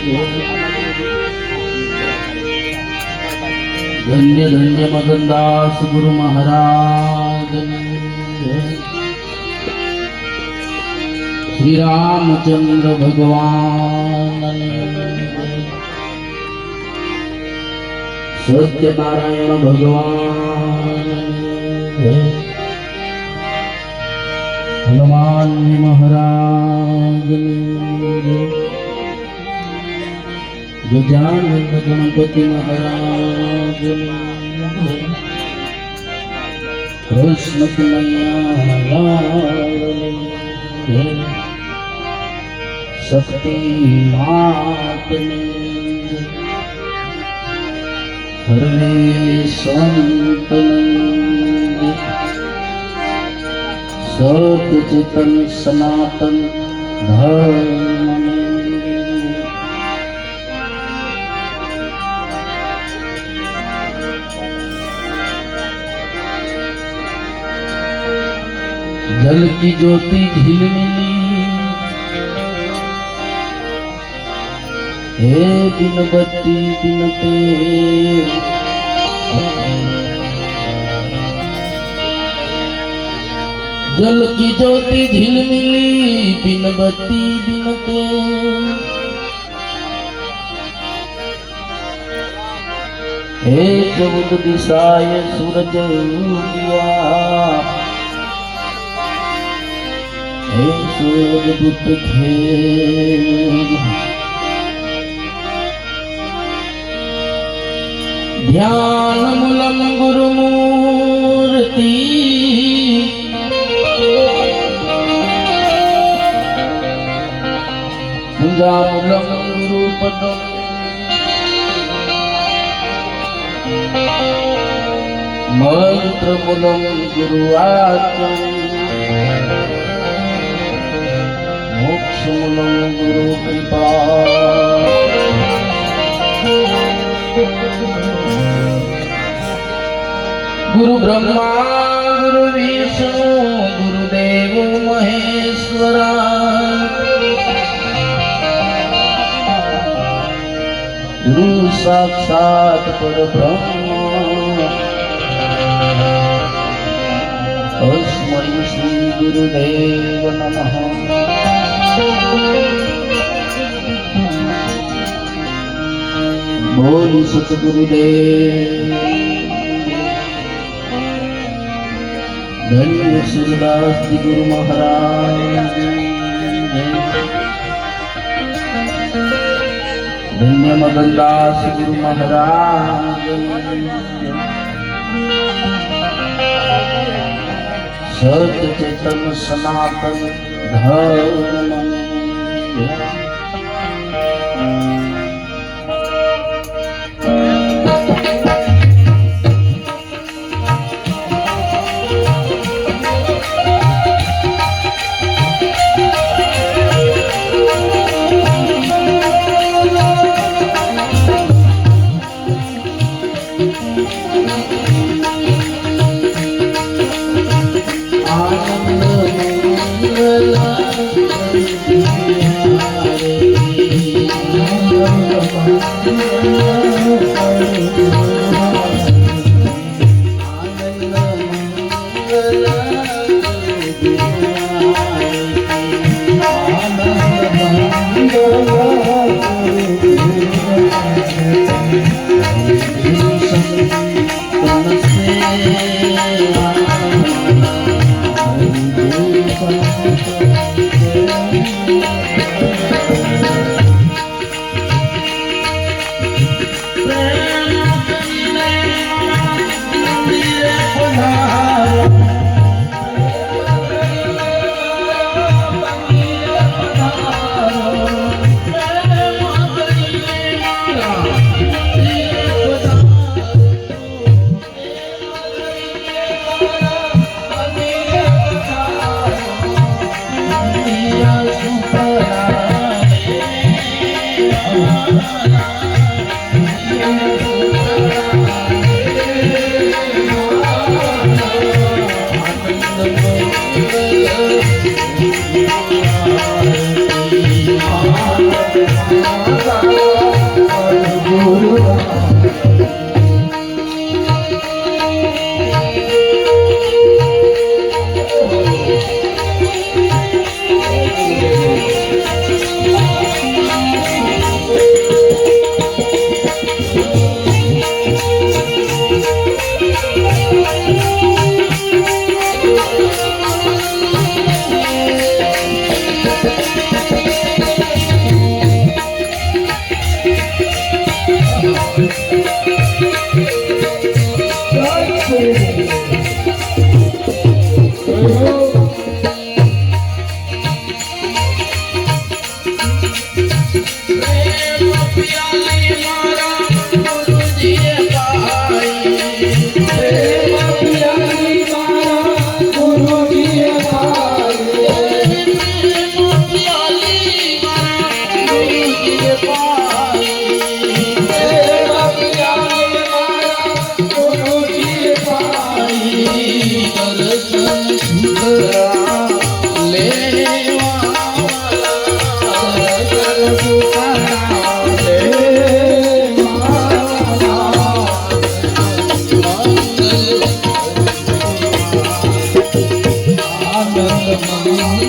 ધન્ય ધન્ય મદનદાસ ગુરુ મહારાજ. શ્રી રામચંદ્ર ભગવાન. સત્યનારાયણ ભગવાન. હનુમાન મહારાજ. ગજાનંદ ગણપતિ મહારાજ કૃષ્ણ કનૈયા શક્તિ માતની. સર્વે સંતની સતચેતન સનાતન ધર્મની जल की ज्योति झिलमिली हे बिन बत्ती बिन जल की ज्योति झिलमिली बिन बत्ती बिन तेल हे चौद दिशाए सूरज હે સોગુપ્ત ખેલ ધ્યાન મૂલમ ગુરુ મૂર્તિ. પૂજા મૂલમ મંત્ર મૂલમ ગુરુ આચરણ. મોક્ષમૂલમ ગુરુ કૃપા ગુરુ બ્રહ્મા, ગુરુ વિષ્ણુ, ગુરુદેવ, મહેશ્વરા. ગુરુ સાક્ષાત પરબ્રહ્મ. અસ્મય શ્રી ગુરુદેવ નમઃ. બોલ સતગુરુદેવ ધન્ય સજદાસજી ગુરુ મહારાજ ધન્ય મદનદાસ ગુરુ મહારાજ. સત ચેતન સનાતન ધર્મ Música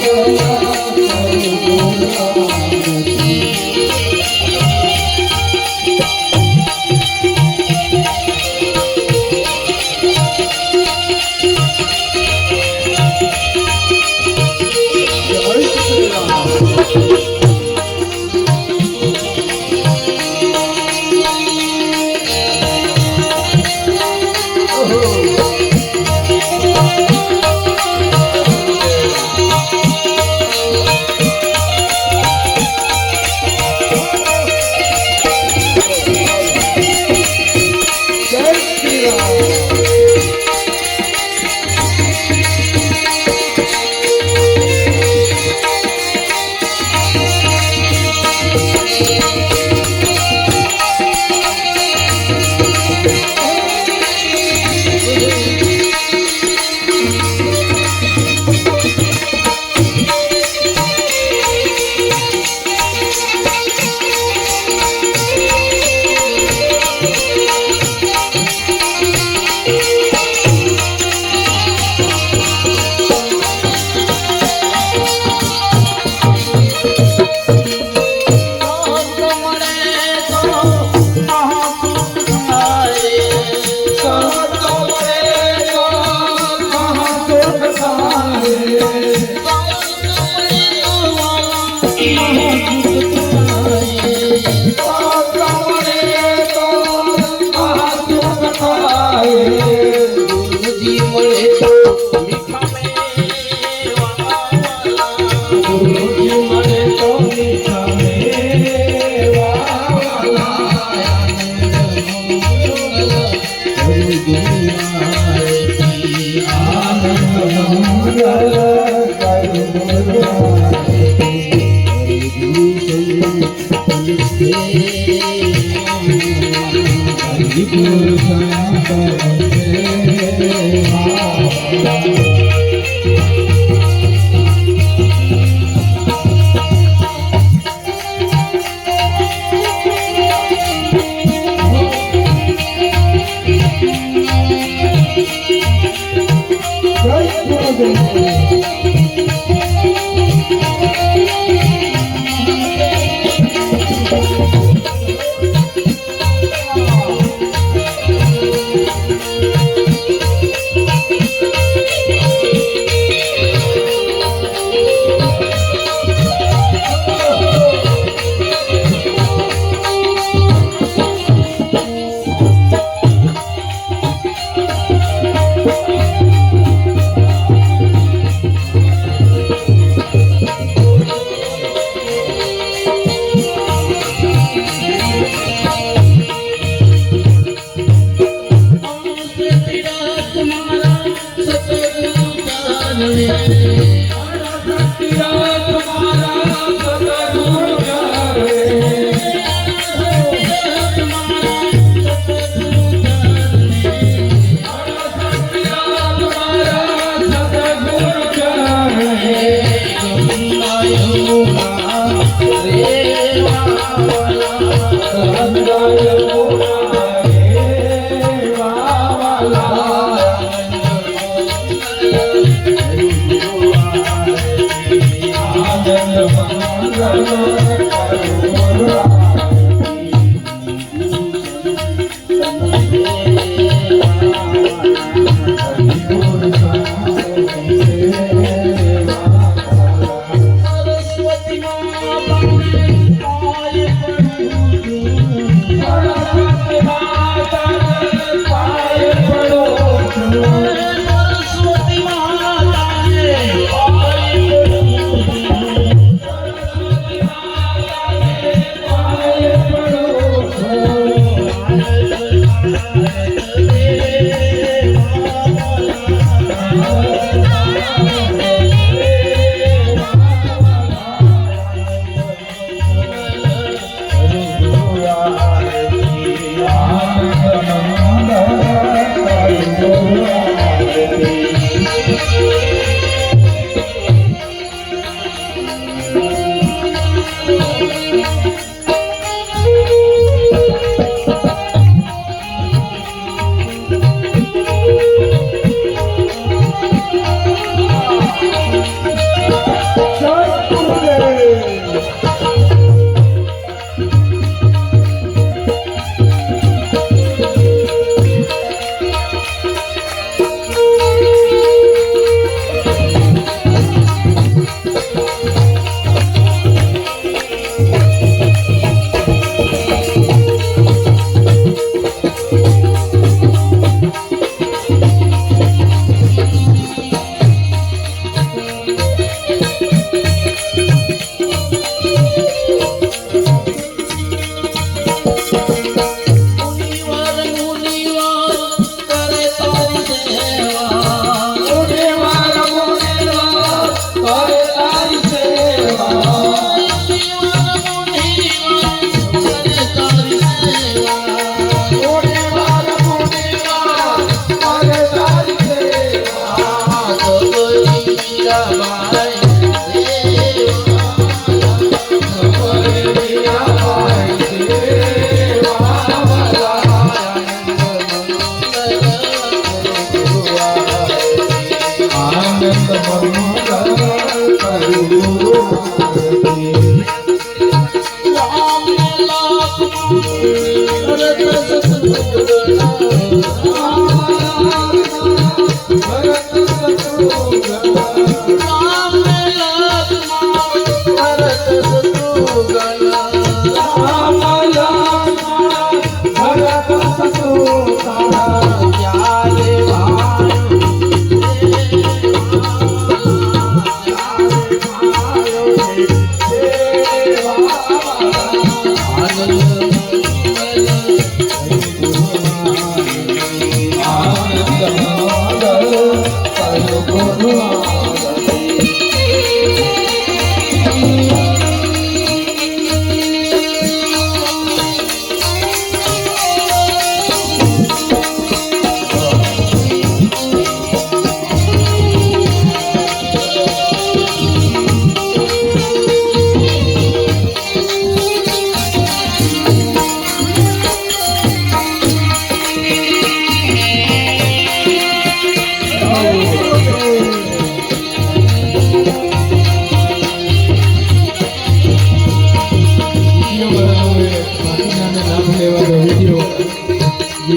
Alô,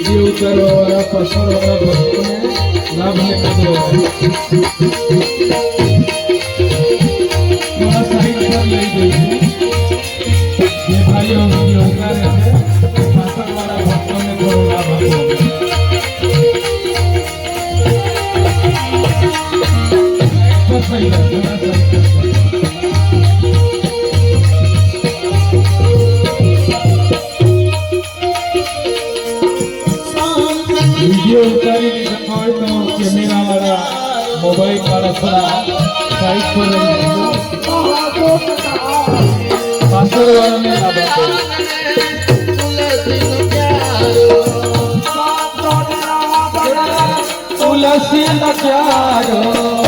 video ઉતારવા વાળા પસારવાળા ભક્તોને લાભ લેતા થોડા સાઈડ પર લઈ જઈશું જે ભાઈઓ ઉતારે છે. પાછળવાળા ભક્તોને થોડો લાભ આપો બસ થઈ વિડીયો ઉતારી લીધા હોય તો કેમેરા વાળા મોબાઈલ વાળા થોડા સાઈડ પર લઈ જજો પાછળ વાળાને લાભ આપો તુલસી નો પ્યારો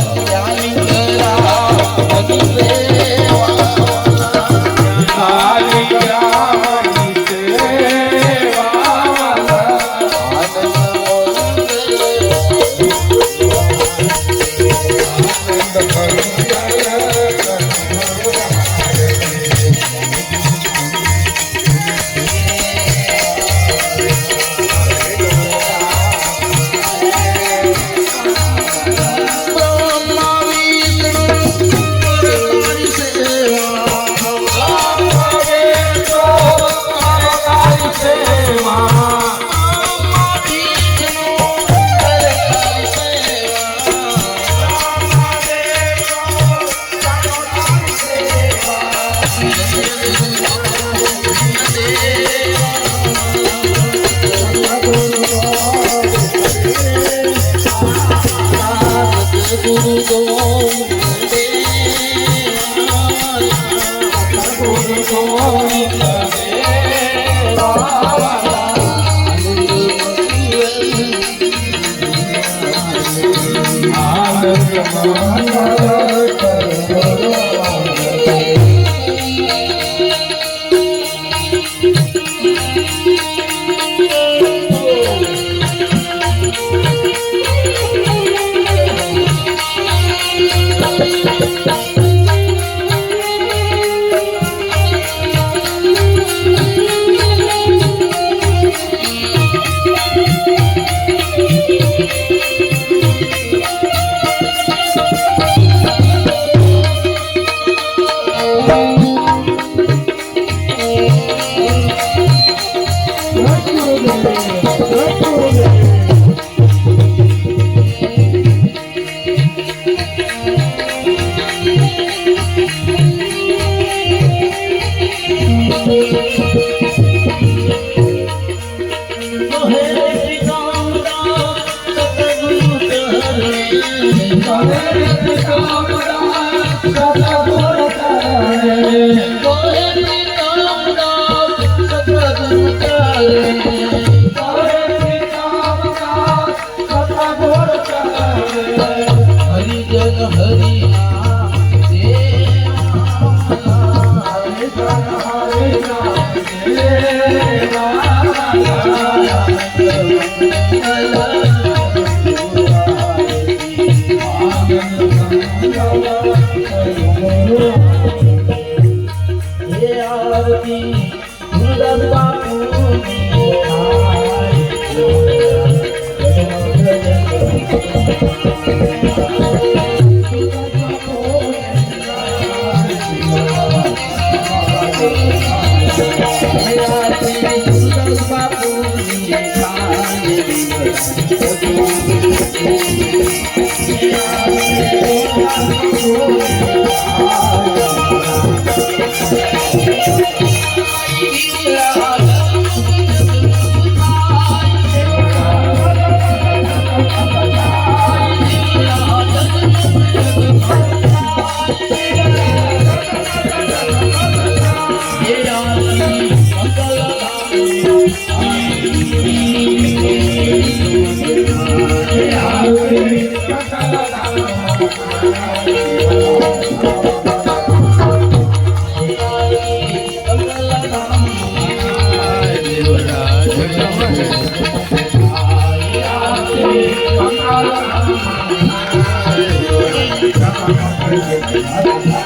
Radha हरि Yeah. 哎。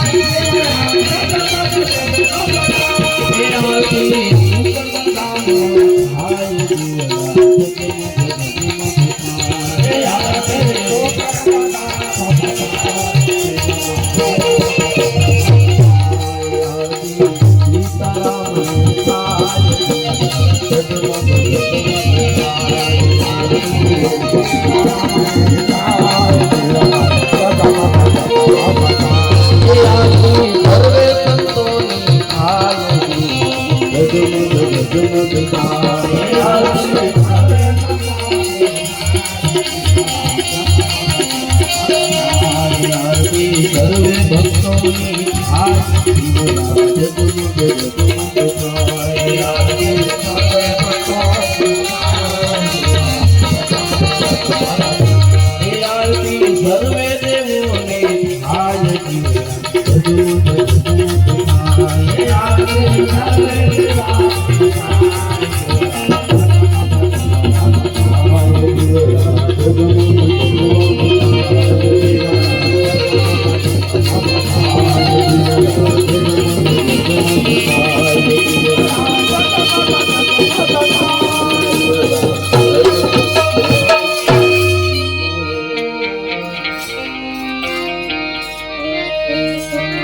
ભક્તોની